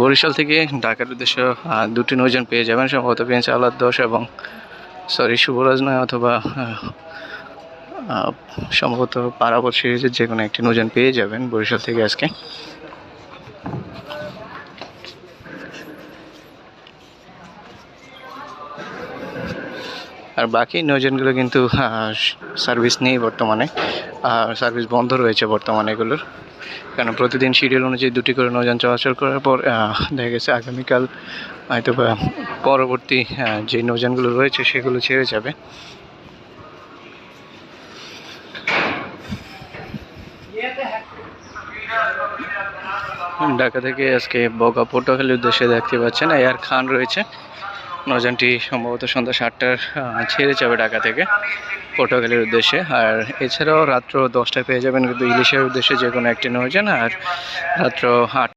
বরিশাল থেকে ঢাকার উদ্দেশ্যে দুটি নৌযান পেয়ে যাবেন, সম্ভবত পেয়েছে আলাদ দশ এবং সরি শুভরাজ নয় অথবা সম্ভবত পারাবত সিরিজের যে কোনো একটি নৌযান পেয়ে যাবেন বরিশাল থেকে আজকে। আর বাকি নৌযানগুলো কিন্তু সার্ভিস নেই বর্তমানে। আর সার্ভিস বন্ধ রয়েছে বর্তমানে এগুলোর। কারণ প্রতিদিন শিডিউল অনুযায়ী দুটি করে নৌযান চলাচল করার পর দেখা গেছে আগামীকাল হয়তো পরবর্তী যে নৌযানগুলো রয়েছে সেগুলো ছেড়ে যাবে। ঢাকা থেকে আজকে বগা পটুয়াখালীর উদ্দেশ্যে দেখতে পাচ্ছেন, এয়ার খান রয়েছে। নৌযানটি সম্ভবত সন্ধ্যা সাতটার ছেড়ে যাবে ঢাকা থেকে পটুয়াখালীর উদ্দেশ্যে। আর এছাড়াও রাত্র দশটায় পেয়ে যাবেন কিন্তু ইলিশের উদ্দেশ্যে যে কোনো একটি নৌজান আর রাত্র আট